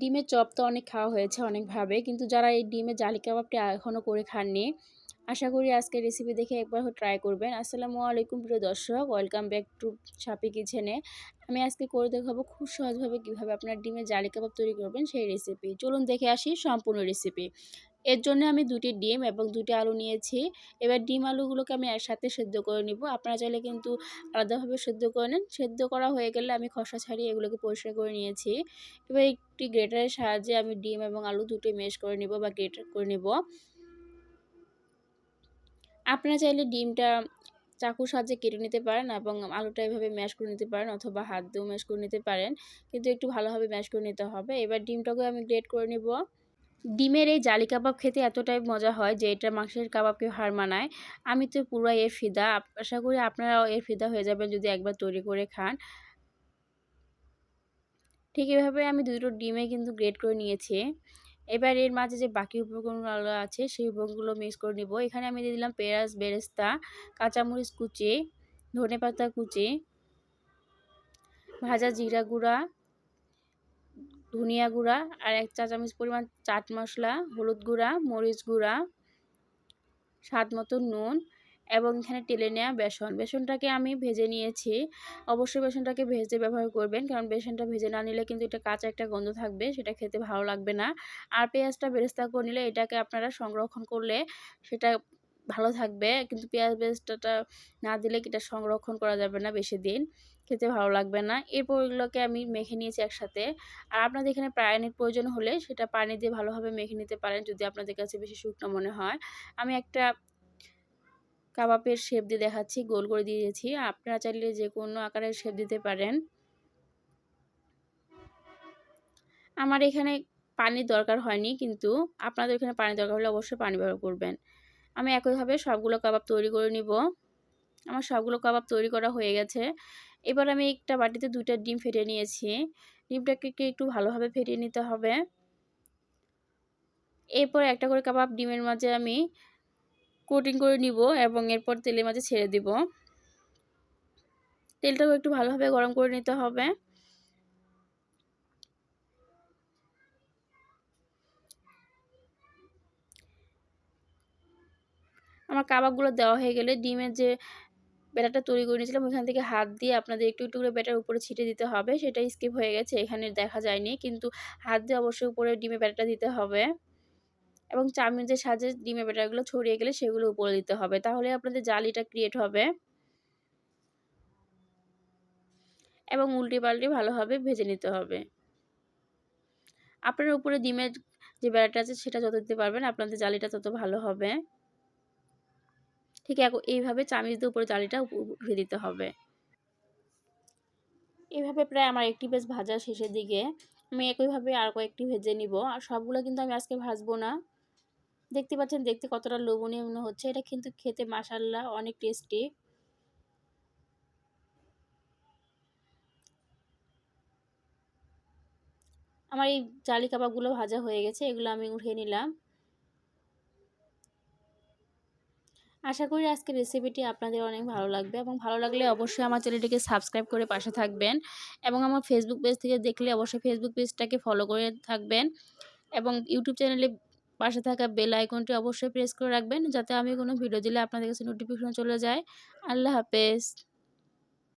ডিমের চপ তো অনেক খাওয়া হয়েছে অনেকভাবে, কিন্তু যারা এই ডিমের জালি কাবাবটি এখনও করে খাননি, আশা করি আজকের রেসিপি দেখে একবার ট্রাই করবেন। আসসালামু আলাইকুম প্রিয় দর্শক ওয়েলকাম ব্যাক টু সাপি কিচেনে আমি আজকে করে দেখাবো খুব সহজভাবে কীভাবে আপনার ডিমের জালি কাবাব তৈরি করবেন সেই রেসিপি চলুন দেখে আসি সম্পূর্ণ রেসিপি এর জন্য আমি দুটি ডিম এবং দুটি আলু নিয়েছি। এবার ডিম আলুগুলোকে আমি একসাথে সেদ্ধ করে নিব। আপনারা চাইলে কিন্তু আলাদাভাবে সেদ্ধ করে নেন। সেদ্ধ করা হয়ে গেলে আমি খসা ছাড়িয়ে এগুলোকে পরিষ্কার করে নিয়েছি। এবার একটি গ্রেটারের সাহায্যে আমি ডিম এবং আলু দুটোই মেশ করে নিব বা গ্রেটার করে নিব। আপনারা চাইলে ডিমটা চাকুর সাহায্যে কেটে নিতে পারেন এবং আলুটা এভাবে ম্যাশ করে নিতে পারেন অথবা হাত দিয়েও ম্যাশ করে নিতে পারেন। কিন্তু একটু ভালোভাবে ম্যাশ করে নিতে হবে। এবার ডিমটাকে আমি গ্রেট করে নিব। ডিমের এই জালি কাবাব খেতে এতটাই মজা হয় যে এটা মাংসের কাবাবকে হার মানায়। আমি তো পুরো এর ফিদা। আশা করি আপনারাও এর ফিদা হয়ে যাবেন যদি একবার তৈরি করে খান। ঠিক এভাবে আমি দুটো ডিমে কিন্তু গ্রেট করে নিয়েছি। এবার এর মাঝে যে বাকি উপকরণগুলো আছে, সেই উপকরণগুলো মিক্স করে নিব। এখানে আমি দিয়ে দিলাম পেঁয়াজ, বেরেস্তা, কাঁচামরিচ কুচি ধনে পাতা কুচি, ভাজা জিরা গুঁড়া ধনিয়া গুঁড়া আর এক চা চামচ পরিমাণ চাট মশলা, হলুদ গুঁড়া, মরিচ গুঁড়া, স্বাদ মতো নুন এবং এখানে টেলে নেওয়া বেসন। বেসনটাকে আমি ভেজে নিয়েছি। অবশ্যই বেসনটাকে ভেজে ব্যবহার করবেন, কারণ বেসনটা ভেজে না নিলে কিন্তু এটা কাঁচা একটা গন্ধ থাকবে, সেটা খেতে ভালো লাগবে না। আর পেঁয়াজটা বেরেস্তা করে নিলে এটাকে আপনারা সংরক্ষণ করলে সেটা ভালো থাকবে, কিন্তু পেঁয়াজ বেরেস্তাটা না দিলে এটা সংরক্ষণ করা যাবে না বেশি দিন। খেতে ভালো লাগবে না। এরপর এগুলোকে আমি মেখে নিয়েছি একসাথে। আর আপনাদের এখানে পানির প্রয়োজন হলে সেটা পানি দিয়ে ভালোভাবে মেখে নিতে পারেন যদি আপনাদের কাছে বেশি শুকনো মনে হয়। আমি একটা কাবাবের শেপ দিয়ে দেখাচ্ছি, গোল করে দিয়েছি। আপনারা চাইলে যে কোনো আকারের শেপ দিতে পারেন। আমার এখানে পানির দরকার হয়নি কিন্তু আপনাদের এখানে পানি দরকার হলে অবশ্যই পানি ব্যবহার করবেন। আমি একইভাবে সবগুলো কাবাব তৈরি করে নিব। আমার সবগুলো কাবাব তৈরি করা হয়ে গেছে। এবার আমি একটা বাটিতে দুইটা ডিম ফেটে নিয়েছি। ডিমটাকে একটু ভালোভাবে ফেটিয়ে নিতে হবে? এরপর একটা করে কাবাব ডিমের মাঝে আমি কোটিং করে নিব এবং এরপর তেলের মাঝে ছেড়ে দিব। তেলটাও একটু ভালোভাবে গরম করে নিতে হবে। আমার কাবাবগুলো দেওয়া হয়ে গেলে ডিমের যে ব্যাটারটা তৈরি করে নিয়েছিলাম ওইখান থেকে হাত দিয়ে আপনাদের একটু একটু করে ব্যাটার উপরে ছিটে দিতে হবে সেটা স্কিপ হয়ে গেছে, এখানে দেখা যায়নি, কিন্তু হাত দিয়ে অবশ্যই উপরে ডিমে ব্যাটারটা দিতে হবে এবং চামচের সাহায্যে ডিমের ব্যাটারগুলো ছড়িয়ে গেলে সেগুলো উপরে দিতে হবে, তাহলে আপনাদের জালিটা ক্রিয়েট হবে এবং উল্টে পাল্টে ভালোভাবে ভেজে নিতে হবে। আপনার উপরে ডিমের যে ব্যাটারটা আছে সেটা যত দিতে পারবেন, আপনাদের জালিটা তত ভালো হবে। ঠিক এইভাবে চামিচ দিয়ে উপরে জালিটা উঠে দিতে হবে। এভাবে প্রায় আমার একটি বেশ ভাজা শেষের দিকে আমি একইভাবে আর কয়েকটি ভেজে নিব। আর সবগুলো কিন্তু আমি আজকে ভাজবো না। দেখতে পাচ্ছেন, দেখতে কতটা লোভনীয় মনে হচ্ছে। এটা কিন্তু খেতে মাসাল্লাহ অনেক টেস্টি আমার এই জালি কাবাবগুলো ভাজা হয়ে গেছে, এগুলো আমি উঠিয়ে নিলাম। আশা করি আজকে রেসিপিটি আপনাদের অনেক ভালো লাগবে এবং ভালো লাগলে অবশ্যই আমার চ্যানেলটিকে সাবস্ক্রাইব করে পাশে থাকবেন এবং আমার ফেসবুক পেজ থেকে দেখলে অবশ্যই ফেসবুক পেজটাকে ফলো করে থাকবেন এবং ইউটিউব চ্যানেলে পাশে থাকা বেল আইকনটি অবশ্যই প্রেস করে রাখবেন যাতে আমি কোনো ভিডিও দিলে আপনাদের কাছে নোটিফিকেশন চলে যায়। আল্লাহ হাফেজ।